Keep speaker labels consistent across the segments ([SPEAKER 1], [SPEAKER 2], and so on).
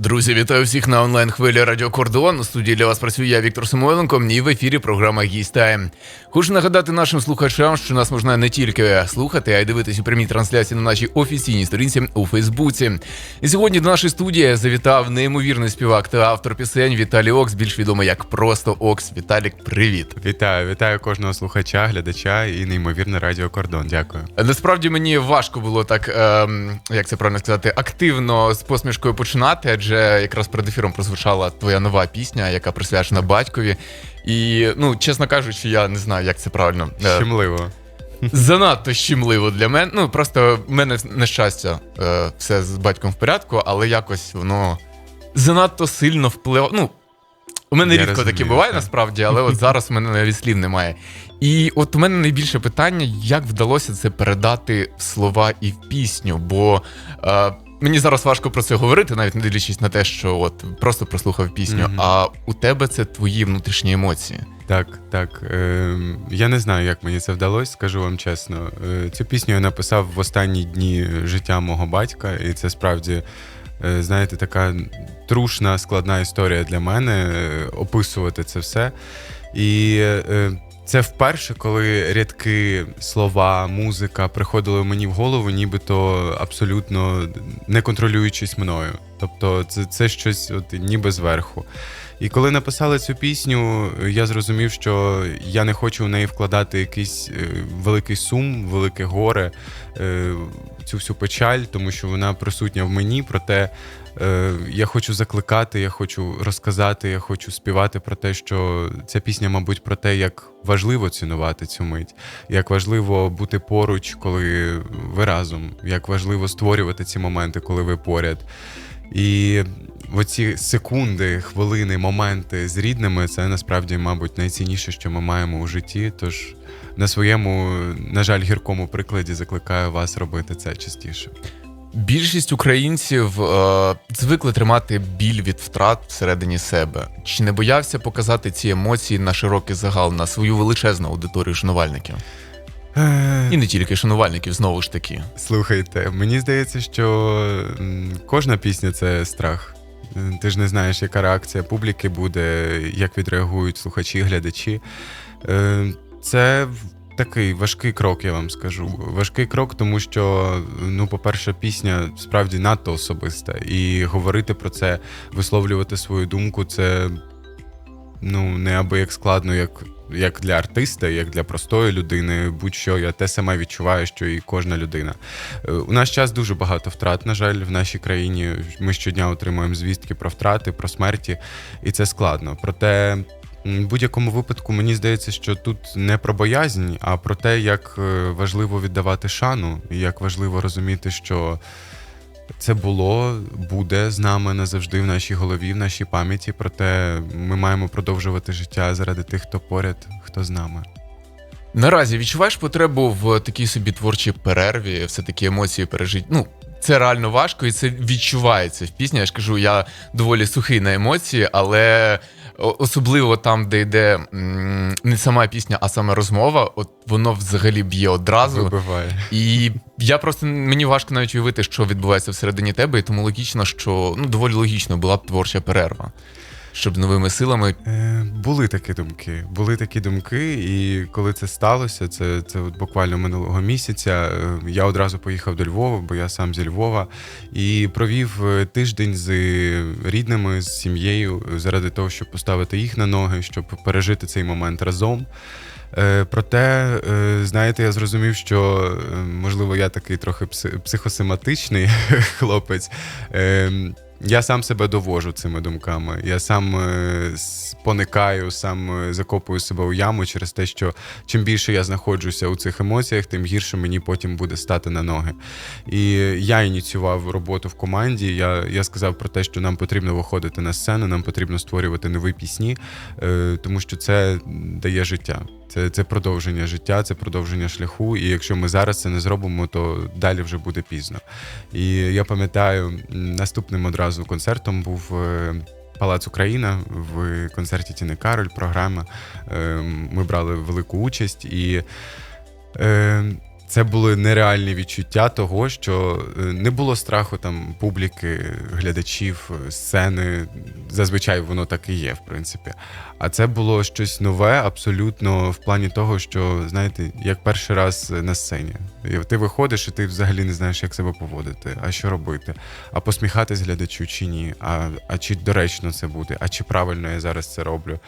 [SPEAKER 1] Друзі, вітаю всіх на онлайн хвилі Радіо Кордон. У студії для вас працює я, Віктор Самойленко. І в ефірі програма «Гість Тайм». Хочу нагадати нашим слухачам, що нас можна не тільки слухати, а й дивитись у прямій трансляції на нашій офіційній сторінці у Фейсбуці. І сьогодні до нашої студії завітав неймовірний співак та автор пісень Віталій Окс, більш відомий як просто Окс. Віталік, привіт.
[SPEAKER 2] Вітаю, вітаю кожного слухача, глядача і неймовірне Радіо Кордон. Дякую.
[SPEAKER 1] Насправді мені важко було так, ем, як це правильно сказати, активно з посмішкою починати, адже якраз перед ефіром прозвучала твоя нова пісня, яка присвячена батькові. І, ну, чесно кажучи, я не знаю, як це правильно. Е,
[SPEAKER 2] Щемливо.
[SPEAKER 1] Занадто щемливо для мене. Ну, просто в мене на щастя е, все з батьком в порядку, але якось воно занадто сильно впливає. Ну, у мене
[SPEAKER 2] Я
[SPEAKER 1] рідко
[SPEAKER 2] розумію,
[SPEAKER 1] таке буває насправді, але от зараз у мене навіть слів немає. І от у мене найбільше питання, як вдалося це передати в слова і в пісню, бо. Е, Мені зараз важко про це говорити, навіть не дивлячись на те, що от просто прослухав пісню.
[SPEAKER 2] Мгм.
[SPEAKER 1] А у тебе це твої внутрішні емоції.
[SPEAKER 2] Так, так. Е, я не знаю, як мені це вдалося, скажу вам чесно. Е, цю пісню я написав в останні дні життя мого батька, і це справді, е, знаєте, така трушна, складна історія для мене е, описувати це все. І е, це вперше, коли рядки, слова, музика приходили мені в голову, нібито абсолютно не контролюючись мною. Тобто, це, це щось от, ніби зверху. І коли написали цю пісню, я зрозумів, що я не хочу в неї вкладати якийсь е, великий сум, велике горе, е, цю всю печаль, тому що вона присутня в мені. Проте е, я хочу закликати, я хочу розказати, я хочу співати про те, що ця пісня, мабуть, про те, як важливо цінувати цю мить, як важливо бути поруч, коли ви разом, як важливо створювати ці моменти, коли ви поряд. І оці секунди, хвилини, моменти з рідними це насправді, мабуть, найцінніше, що ми маємо у житті. Тож на своєму, на жаль, гіркому прикладі закликаю вас робити це частіше.
[SPEAKER 1] Більшість українців е, звикли тримати біль від втрат всередині себе. Чи не боявся показати ці емоції на широкий загал, на свою величезну аудиторію шанувальників? І не тільки шанувальників, знову ж таки.
[SPEAKER 2] Слухайте, мені здається, що кожна пісня це страх. Ти ж не знаєш, яка реакція публіки буде, як відреагують слухачі, глядачі. Це такий важкий крок, я вам скажу. Важкий крок, тому що, ну, по-перше, пісня справді надто особиста. І говорити про це, висловлювати свою думку, це ну, неабияк складно, як, як для артиста, як для простої людини. Будь-що я те саме відчуваю, що і кожна людина. Е, У наш час дуже багато втрат, на жаль, в нашій країні. Ми щодня отримуємо звістки про втрати, про смерті, і це складно. Проте. В будь-якому випадку мені здається, що тут не про боязнь, а про те, як е, важливо віддавати шану, і як важливо розуміти, що це було, буде з нами назавжди в нашій голові, в нашій пам'яті. Проте ми маємо продовжувати життя заради тих, хто поряд, хто з нами.
[SPEAKER 1] Наразі відчуваєш потребу в такій собі творчій перерві, все таки емоції пережити. Ну, це реально важко, і це відчувається в пісні. Я ж кажу, я доволі сухий на емоції, але особливо там, де йде не сама пісня, а саме розмова, от воно взагалі б'є одразу.
[SPEAKER 2] Вибиває.
[SPEAKER 1] І я просто мені важко навіть уявити, що відбувається всередині тебе, і тому логічно, що ну доволі логічно була б творча перерва, щоб новими силами.
[SPEAKER 2] Е, були такі думки. Були такі думки, і коли це сталося, це, це от буквально минулого місяця. е, Я одразу поїхав до Львова, бо я сам зі Львова, і провів е, тиждень з рідними, з сім'єю, заради того, щоб поставити їх на ноги, щоб пережити цей момент разом. Е, Проте, знаєте, я зрозумів, що можливо я такий трохи пси- психосоматичний хлопець. Я сам себе довожу цими думками. Я сам е, поникаю, сам е, закопую себе у яму через те, що чим більше я знаходжуся у цих емоціях, тим гірше мені потім буде стати на ноги. І я ініціював роботу в команді. Я, я сказав про те, що нам потрібно виходити на сцену, нам потрібно створювати нові пісні, е, тому що це дає життя. Це, це продовження життя, це продовження шляху. І якщо ми зараз це не зробимо, то далі вже буде пізно. І я пам'ятаю, наступним одразу концертом був. е, Палац Україна в концерті Тіни Кароль, програма. Е, Ми брали велику участь, і е, це були нереальні відчуття того, що е, не було страху там публіки, глядачів, е, сцени. Зазвичай воно так і є, в принципі. А це було щось нове, абсолютно в плані того, що знаєте, як перший раз на сцені. І ти виходиш, і ти взагалі не знаєш, як себе поводити, а що робити, а посміхатись глядачу чи ні, а, а чи доречно це буде, а чи правильно я зараз це роблю.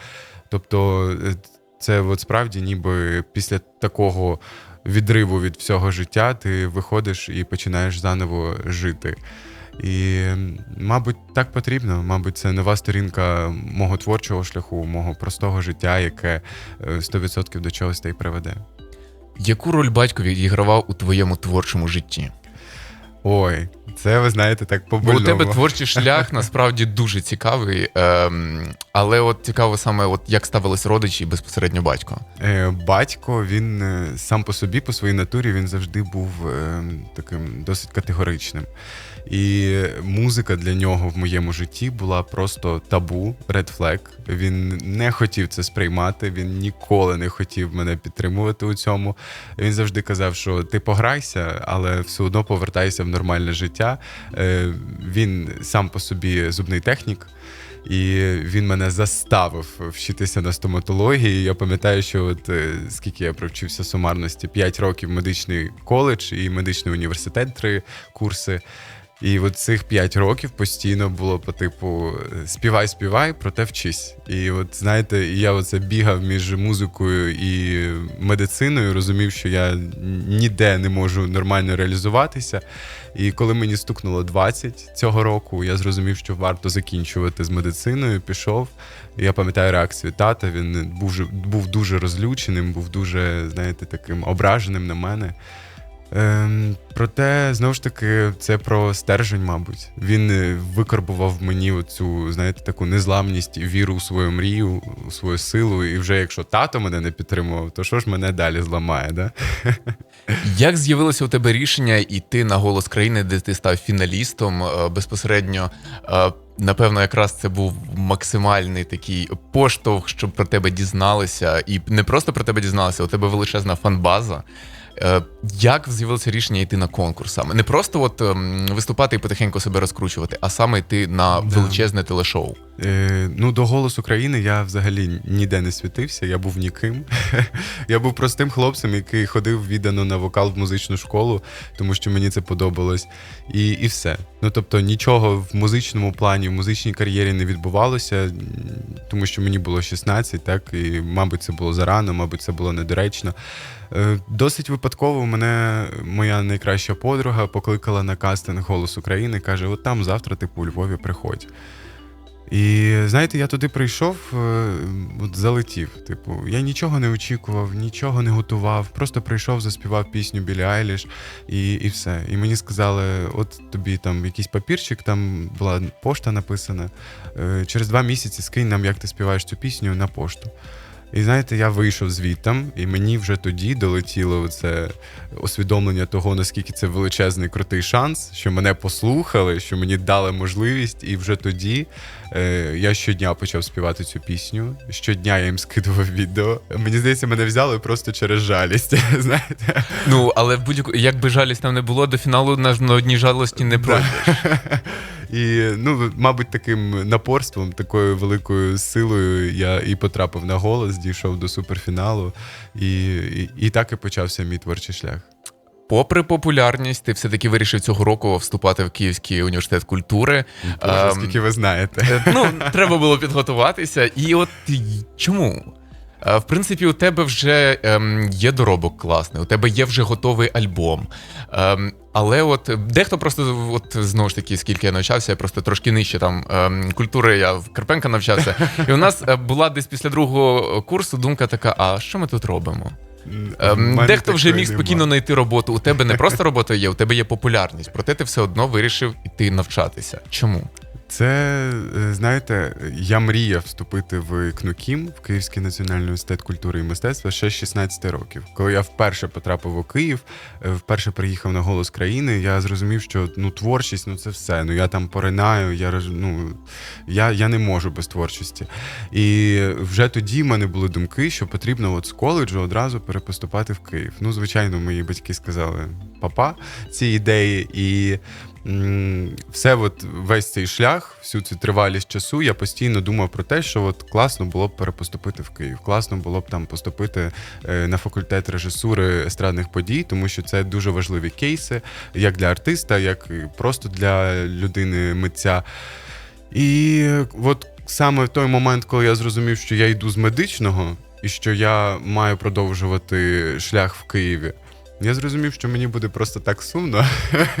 [SPEAKER 2] Тобто, е, це от справді, ніби після такого відриву від всього життя, ти виходиш і починаєш заново жити. І, мабуть, так потрібно. Мабуть, це нова сторінка мого творчого шляху, мого простого життя, яке е, 100% до чогось та й приведе.
[SPEAKER 1] Яку роль батько відігравав у твоєму творчому житті?
[SPEAKER 2] Ой, це ви знаєте так
[SPEAKER 1] Бо у тебе творчий шлях насправді дуже цікавий, ем, але от цікаво саме, от як ставились родичі і безпосередньо батько.
[SPEAKER 2] Е, Батько, він е, сам по собі, по своїй натурі, він завжди був е, таким досить категоричним. І музика для нього в моєму житті була просто табу, red flag. Він не хотів це сприймати, він ніколи не хотів мене підтримувати у цьому. Він завжди казав, що ти пограйся, але все одно повертайся в нормальне життя. Е, Він сам по собі зубний технік. І він мене заставив вчитися на стоматології. Я пам'ятаю, що от е, скільки я провчився сумарності, 5 років медичний коледж і медичний університет, три курси. І от цих 5 років постійно було по типу співай, співай, проте вчись. І от знаєте, я оце бігав між музикою і медициною, розумів, що я ніде не можу нормально реалізуватися. І коли мені стукнуло 20 цього року, я зрозумів, що варто закінчувати з медициною. Пішов. Я пам'ятаю реакцію тата. Він був був дуже розлюченим, був дуже, знаєте, таким ображеним на мене. Ем, проте, знову ж таки, це про стержень, мабуть. Він е, викарбував мені цю, знаєте, таку незламність віру у свою мрію, у свою силу. І вже якщо тато мене не підтримував, то що ж мене далі зламає? Да?
[SPEAKER 1] Як з'явилося у тебе рішення йти на голос країни, де ти став фіналістом е, безпосередньо? е, Напевно, якраз це був максимальний такий поштовх, щоб про тебе дізналися, і не просто про тебе дізналися, у тебе величезна фанбаза. Е, Як з'явилося рішення йти на конкурс саме? Не просто от ем, виступати і потихеньку себе розкручувати, а саме йти на
[SPEAKER 2] Да.
[SPEAKER 1] величезне телешоу.
[SPEAKER 2] Е, ну, до голосу країни я взагалі ніде не світився, я був ніким. я був простим хлопцем, який ходив віддано на вокал в музичну школу, тому що мені це подобалось. І, і все. Ну тобто нічого в музичному плані, в музичній кар'єрі не відбувалося, тому що мені було 16, так, і, мабуть, це було зарано, мабуть, це було недоречно. Е, Досить випадково мене моя найкраща подруга покликала на кастинг Голос України, каже: от там завтра, типу, у Львові приходь. І знаєте, я туди прийшов, е, от залетів. Типу, я нічого не очікував, нічого не готував. Просто прийшов, заспівав пісню Білі Айліш і, і все. І мені сказали: от тобі там якийсь папірчик, там була пошта написана. е, Через два місяці скинь нам, як ти співаєш цю пісню на пошту. І знаєте, я вийшов звідтам, і мені вже тоді долетіло це усвідомлення того, наскільки це величезний крутий шанс, що мене послухали, що мені дали можливість, і вже тоді е, я щодня почав співати цю пісню. Щодня я їм скидував відео. Мені здається, мене взяли просто через жалість. Знаєте,
[SPEAKER 1] Ну, але в будь-яку, як би жалість там не було, до фіналу на, на одній жалості не пройде.
[SPEAKER 2] І ну, мабуть, таким напорством, такою великою силою я і потрапив на голос, дійшов до суперфіналу, і, і, і так і почався мій творчий шлях.
[SPEAKER 1] Попри популярність, ти все-таки вирішив цього року вступати в Київський університет культури.
[SPEAKER 2] Боже,
[SPEAKER 1] Ем,
[SPEAKER 2] скільки ви знаєте.
[SPEAKER 1] Е, Ну, треба було підготуватися. І от чому? Е, В принципі, у тебе вже ем, є доробок класний, у тебе є вже готовий альбом. Ем, але от дехто просто, от знову ж таки, скільки я навчався, я просто трошки нижче там ем, культури, я в Карпенка навчався. І у нас е, була десь після другого курсу думка така: а що ми тут робимо? Ем, Дехто вже міг спокійно знайти роботу. У тебе не просто робота є, у тебе є популярність, проте ти все одно вирішив іти навчатися. Чому?
[SPEAKER 2] Це, е, знаєте, я мріяв вступити в КНУКІМ, в Київський національний університет культури і мистецтва ще з 16 років. Коли я вперше потрапив у Київ, е, вперше приїхав на голос країни, я зрозумів, що ну творчість, ну це все. Ну я там поринаю, я ну, я, я не можу без творчості. І вже тоді в мене були думки, що потрібно от з коледжу одразу перепоступати в Київ. Ну, звичайно, мої батьки сказали папа ці ідеї, і все, от весь цей шлях, всю цю тривалість часу, я постійно думав про те, що от класно було б перепоступити в Київ. Класно було б там поступити е, на факультет режисури естрадних подій, тому що це дуже важливі кейси, як для артиста, як просто для людини митця. І от саме в той момент, коли я зрозумів, що я йду з медичного і що я маю продовжувати шлях в Києві. Я зрозумів, що мені буде просто так сумно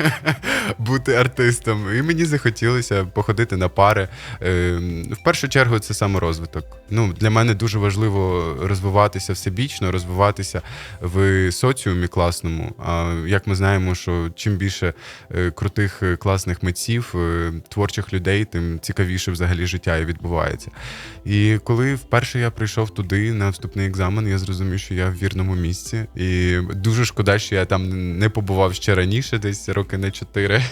[SPEAKER 2] бути артистом, і мені захотілося походити на пари. Е, В першу чергу це саморозвиток. Ну, для мене дуже важливо розвиватися всебічно, розвиватися в соціумі класному. А як ми знаємо, що чим більше е, крутих е, класних митців, е, творчих людей, тим цікавіше взагалі життя і відбувається. І коли вперше я прийшов туди на вступний екзамен, я зрозумів, що я в вірному місці. І дуже шкода, що я там не побував ще раніше, десь роки на чотири.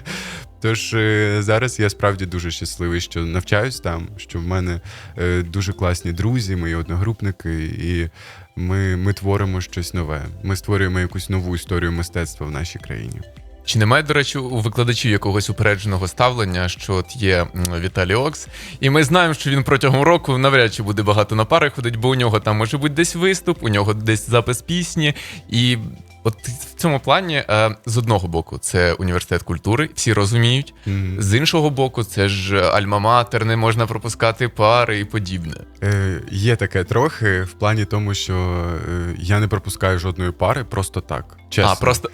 [SPEAKER 2] Тож е, зараз я справді дуже щасливий, що навчаюсь там, що в мене е, дуже класні друзі, мої одногрупники, і ми, ми творимо щось нове. Ми створюємо якусь нову історію мистецтва в нашій країні.
[SPEAKER 1] Чи немає, до речі, у викладачів якогось упередженого ставлення, що от є Віталій Окс, і ми знаємо, що він протягом року навряд чи буде багато на пари ходить, бо у нього там може бути десь виступ, у нього десь запис пісні. І от в цьому плані, е, з одного боку, це університет культури, всі розуміють.
[SPEAKER 2] Мгм.
[SPEAKER 1] З іншого боку, це ж альма-матер, не можна пропускати пари і подібне.
[SPEAKER 2] Е, є таке трохи в плані тому, що е, я не пропускаю жодної пари просто так. Чесно.
[SPEAKER 1] А просто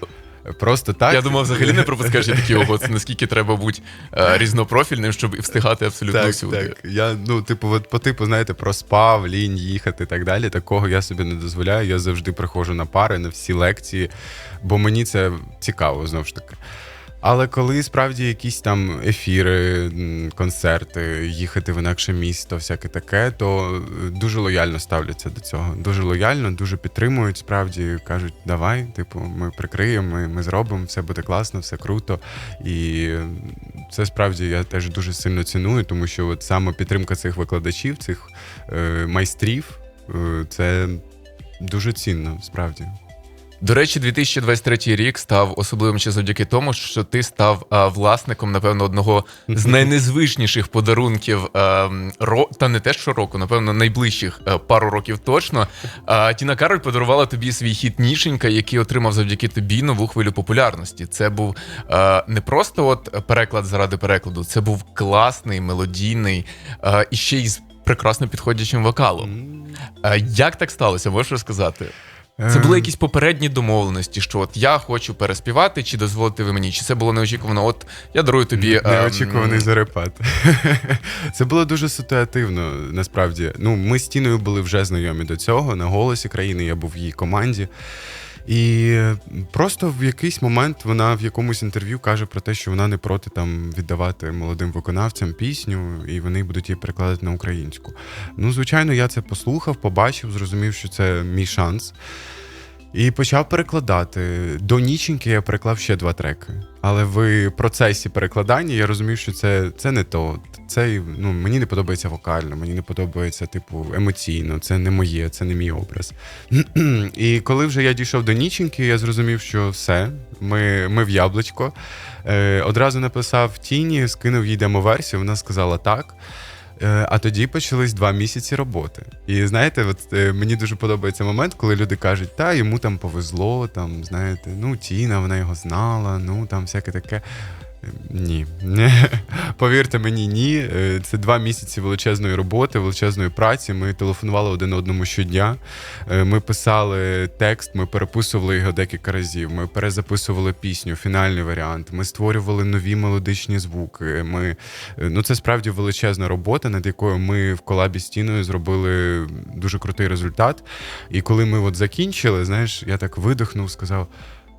[SPEAKER 2] просто так.
[SPEAKER 1] я думав, взагалі не пропускаєш я такі ого, це наскільки треба бути е, різнопрофільним, щоб встигати абсолютно
[SPEAKER 2] Так,
[SPEAKER 1] всюди.
[SPEAKER 2] так. Я, ну, типу, от по типу, знаєте, проспав, лінь їхати і так далі. Такого я собі не дозволяю. Я завжди приходжу на пари, на всі лекції, бо мені це цікаво знову ж таки. Але коли справді якісь там ефіри, концерти, їхати в інакше місто, всяке таке, то е, дуже лояльно ставляться до цього. Дуже лояльно, дуже підтримують. Справді кажуть, давай, типу, ми прикриємо, ми, ми зробимо, все буде класно, все круто. І це справді я теж дуже сильно ціную, тому що от саме підтримка цих викладачів, цих е, майстрів, е, це дуже цінно, справді.
[SPEAKER 1] До речі, 2023 рік став особливим ще завдяки тому, що ти став а, власником, напевно, одного з найнезвичніших подарунків а, ро... та не те, що року, напевно, найближчих а, пару років точно. А, Тіна Кароль подарувала тобі свій хіт Нішенька, який отримав завдяки тобі нову хвилю популярності. Це був а, не просто от переклад заради перекладу, це був класний, мелодійний а, і ще й з прекрасно підходячим вокалом. А, як так сталося? Можеш розказати? Це були
[SPEAKER 2] Е,
[SPEAKER 1] якісь попередні домовленості, що от я хочу переспівати, чи дозволите ви мені? Чи це було неочікувано? От я дарую тобі. ем,
[SPEAKER 2] Неочікуваний зарепат. Це було дуже ситуативно, насправді. Ну, ми з Тіною були вже знайомі до цього. На голосі країни я був в її команді. І просто в якийсь момент вона в якомусь інтерв'ю каже про те, що вона не проти там віддавати молодим виконавцям пісню, і вони будуть її перекладати на українську. Ну, звичайно, я це послухав, побачив, зрозумів, що це мій шанс. І почав перекладати. До ніченьки я переклав ще два треки. Але в процесі перекладання я розумів, що це, це не то. Це ну, мені не подобається вокально, мені не подобається, типу, емоційно, це не моє, це не мій образ. І коли вже я дійшов до ніченьки, я зрозумів, що все, ми, ми в яблучко. Е, одразу написав Тіні, скинув їй демоверсію, вона сказала так. Е, А тоді почались два місяці роботи. І знаєте, от е, мені дуже подобається момент, коли люди кажуть, та йому там повезло, там, знаєте, ну Тіна, вона його знала, ну там всяке таке. Ні, повірте мені, ні. Е, Це два місяці величезної роботи, величезної праці. Ми телефонували один одному щодня. Е, Ми писали текст, ми переписували його декілька разів. Ми перезаписували пісню, фінальний варіант. Ми створювали нові мелодичні звуки. Ми Е, Ну, це справді величезна робота, над якою ми в колабі з Тіною зробили дуже крутий результат. І коли ми от закінчили, знаєш, я так видихнув, сказав: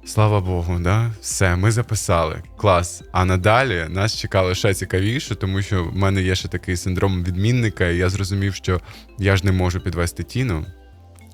[SPEAKER 2] Слава Богу, да? все, ми записали. Клас. А надалі нас чекало ще цікавіше, тому що в мене є ще такий синдром відмінника, і я зрозумів, що я ж не можу підвести тіну.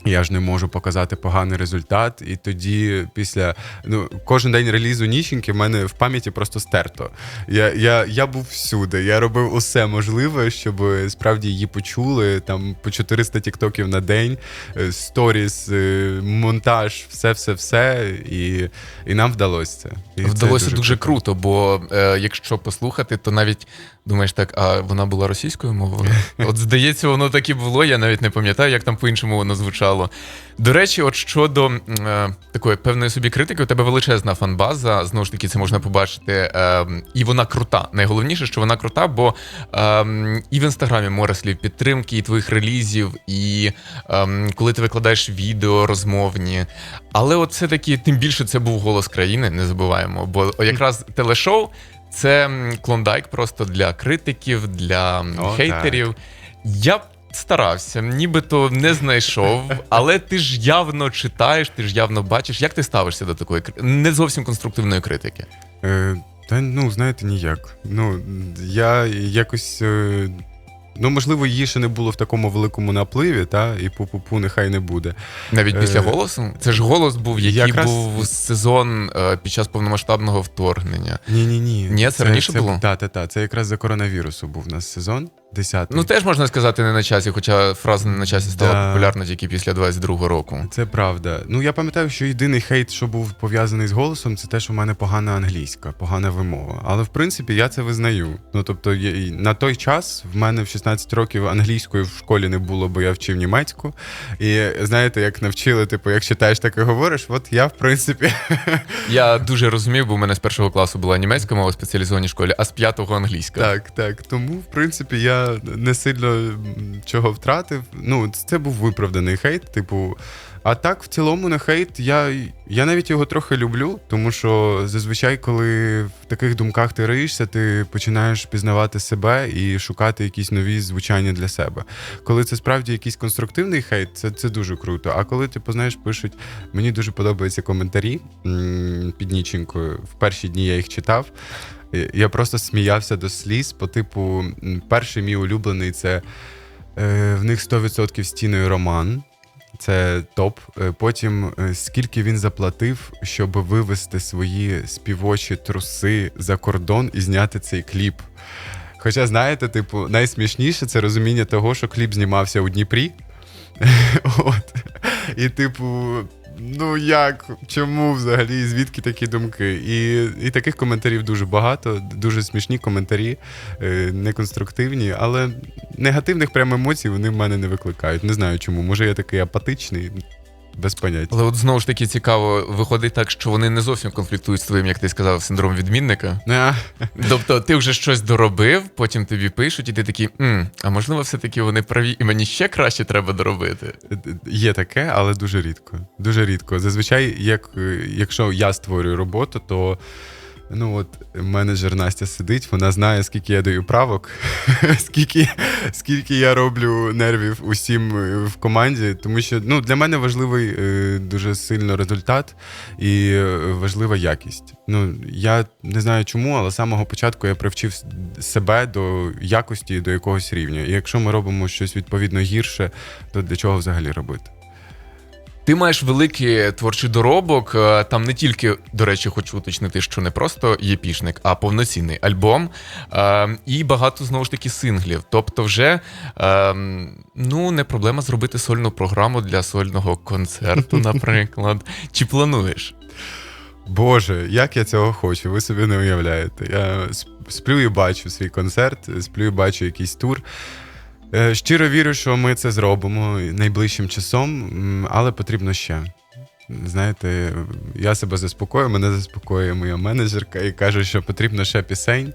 [SPEAKER 2] Я ж не можу показати поганий результат, і тоді, після ну кожен день релізу ніщенки в мене в пам'яті просто стерто. Я я, я був всюди. Я робив усе можливе, щоб справді її почули. Там по 400 тіктоків на день, е, сторіс, е, монтаж, все, все, все. І і нам вдалося це. І це
[SPEAKER 1] Вдалося дуже круто, бо е, якщо послухати, то навіть думаєш так, а вона була російською мовою? От здається, воно так і було. Я навіть не пам'ятаю, як там по-іншому воно звучало. До речі, от щодо е, такої певної собі критики, у тебе величезна фанбаза. Знову ж таки, це можна побачити. Е, і вона крута. Найголовніше, що вона крута, бо е, і в інстаграмі море слів підтримки, і твоїх релізів, і е, коли ти викладаєш відео розмовні. Але от все-таки тим більше це був голос країни, не забуваємо. Бо якраз телешоу. Це клондайк просто для критиків, для
[SPEAKER 2] О,
[SPEAKER 1] хейтерів. Я старався, нібито не знайшов, але ти ж явно читаєш, ти ж явно бачиш, як ти ставишся до такої не зовсім конструктивної критики.
[SPEAKER 2] Е, та ну, знаєте, ніяк. Ну, я якось. Е, ну, можливо, її ще не було в такому великому напливі, та, і пу-пу-пу нехай не буде.
[SPEAKER 1] Навіть після
[SPEAKER 2] Е,
[SPEAKER 1] голосу. Це ж голос був, який
[SPEAKER 2] якраз-
[SPEAKER 1] був сезон е, під час повномасштабного вторгнення.
[SPEAKER 2] Ні, ні, ні.
[SPEAKER 1] Ні, це раніше було?
[SPEAKER 2] Так, так, так. Це якраз за коронавірусу був у нас сезон 10
[SPEAKER 1] Ну теж можна сказати не на часі, хоча фраза не на часі стала
[SPEAKER 2] Да.
[SPEAKER 1] популярна тільки після 22-го року.
[SPEAKER 2] Це правда. Ну я пам'ятаю, що єдиний хейт, що був пов'язаний з голосом, це те, що в мене погана англійська, погана вимова. Але в принципі я це визнаю. Ну тобто, на той час в мене в 16 років англійської в школі не було, бо я вчив німецьку. І знаєте, як навчили, типу, як читаєш, так і говориш. От я, в принципі,
[SPEAKER 1] Я дуже розумів, бо у мене з першого класу була німецька мова в спеціалізованій школі, а з п'ятого англійська.
[SPEAKER 2] так, так. Тому, в принципі, я не сильно чого втратив. Ну, це був виправданий хейт, типу. А так, в цілому, на хейт, я, я навіть його трохи люблю, тому що зазвичай, коли в таких думках ти риєшся, ти починаєш пізнавати себе і шукати якісь нові звучання для себе. Коли це справді якийсь конструктивний хейт, це, це дуже круто. А коли ти познаєш, пишуть, мені дуже подобаються коментарі під ніченькою. В перші дні я їх читав. Я просто сміявся до сліз. По типу, перший мій улюблений це е, в них 100% стіною роман. Це топ. Е, Потім е, скільки він заплатив, щоб вивести свої співочі труси за кордон і зняти цей кліп. Хоча, знаєте, типу, найсмішніше це розуміння того, що кліп знімався у Дніпрі. От. І, типу, ну як, чому взагалі, звідки такі думки? І, і таких коментарів дуже багато, дуже смішні коментарі, е, неконструктивні, але негативних прям емоцій вони в мене не викликають. Не знаю чому. Може, я такий апатичний, без поняття.
[SPEAKER 1] Але от знову ж таки цікаво, виходить так, що вони не зовсім конфліктують з твоїм, як ти сказав, синдром відмінника. Тобто ти вже щось доробив, потім тобі пишуть, і ти такий, «М, а можливо, все-таки вони праві, і мені ще краще треба доробити.
[SPEAKER 2] Є таке, але дуже рідко. Дуже рідко. Зазвичай, як, е, якщо я створюю роботу, то ну от менеджер Настя сидить, вона знає, скільки я даю правок, скільки, скільки я роблю нервів усім е, в команді. Тому що ну, для мене важливий е, дуже сильно результат і е, важлива якість. Ну, я не знаю чому, але з самого початку я привчив себе до якості до якогось рівня. І якщо ми робимо щось відповідно гірше, то для чого взагалі робити?
[SPEAKER 1] Ти маєш великий творчий доробок. е, Там не тільки, до речі, хочу уточнити, що не просто єпішник, а повноцінний альбом. Е, І багато знову ж таки синглів. Тобто, вже е, ну не проблема зробити сольну програму для сольного концерту, наприклад. Чи плануєш?
[SPEAKER 2] Боже, як я цього хочу, ви собі не уявляєте. Я сплю і бачу свій концерт, сплю і бачу якийсь тур. Е, Щиро вірю, що ми це зробимо найближчим часом, але потрібно ще. Знаєте, я себе заспокою, мене заспокоює моя менеджерка і каже, що потрібно ще пісень.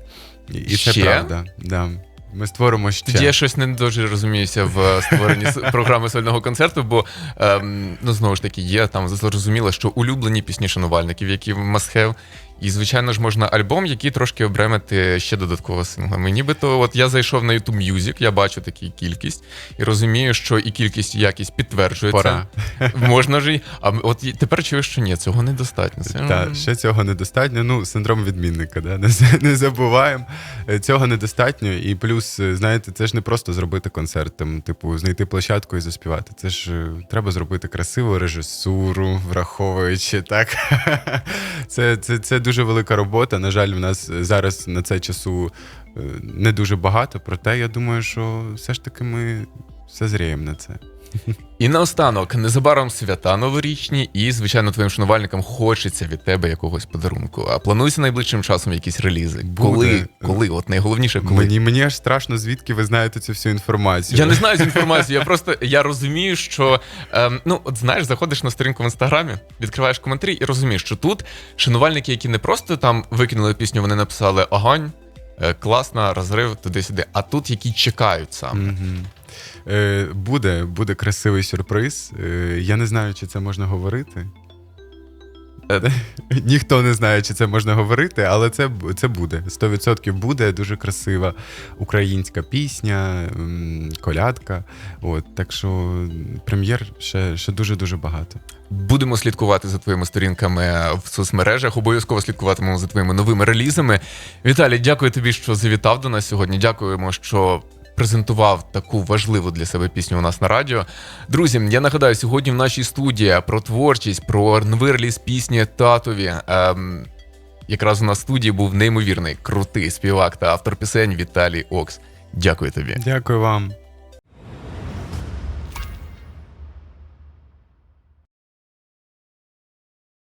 [SPEAKER 2] І, і це правда. Да. Ми створимо ще.
[SPEAKER 1] Тоді я щось не дуже розуміюся в створенні програми сольного концерту, бо ем, ну знову ж таки є там зрозуміло, що улюблені пісні шанувальників, які в have, І, звичайно ж, можна альбом, який трошки обремити ще додатково синглами. Нібито, от я зайшов на YouTube Music, я бачу таку кількість і розумію, що і кількість, і якість підтверджується.
[SPEAKER 2] Пора.
[SPEAKER 1] Можна ж і. А от тепер чую, що ні, цього недостатньо. Це,
[SPEAKER 2] Та, ще цього недостатньо. Ну, синдром відмінника, да? не, не забуваємо. Е, Цього недостатньо. І плюс, е, знаєте, це ж не просто зробити концерт, там, типу, знайти площадку і заспівати. Це ж е, треба зробити красиву режисуру, враховуючи так. Це, це, це дуже велика робота. На жаль, в нас зараз на це часу е, не дуже багато, проте я думаю, що все ж таки ми все зріємо на це.
[SPEAKER 1] І наостанок, незабаром свята новорічні, і, звичайно, твоїм шанувальникам хочеться від тебе якогось подарунку. А планується найближчим часом якісь релізи?
[SPEAKER 2] Буде.
[SPEAKER 1] Коли? Коли? От найголовніше, коли?
[SPEAKER 2] Мені, мені аж страшно, звідки ви знаєте цю всю інформацію.
[SPEAKER 1] Я не знаю цю інформацію. Я просто я розумію, що ем, ну от знаєш, заходиш на сторінку в інстаграмі, відкриваєш коментарі і розумієш, що тут шанувальники, які не просто там викинули пісню, вони написали огонь, е, класна, розрив туди-сюди. А тут які чекають саме.
[SPEAKER 2] Мгм. Е, буде, буде красивий сюрприз. Е, я не знаю, чи це можна говорити.
[SPEAKER 1] Е,
[SPEAKER 2] Ніхто не знає, чи це можна говорити, але це, це буде. 100% буде дуже красива українська пісня, колядка. От, так що прем'єр ще, ще дуже-дуже багато.
[SPEAKER 1] Будемо слідкувати за твоїми сторінками в соцмережах. Обов'язково слідкуватимемо за твоїми новими релізами. Віталій, дякую тобі, що завітав до нас сьогодні. Дякуємо, що презентував таку важливу для себе пісню у нас на радіо. Друзі, я нагадаю, сьогодні в нашій студії про творчість, про реліз пісні татові. Ем, якраз у нас в студії був неймовірний крутий співак та автор пісень Віталій Окс. Дякую тобі.
[SPEAKER 2] Дякую вам.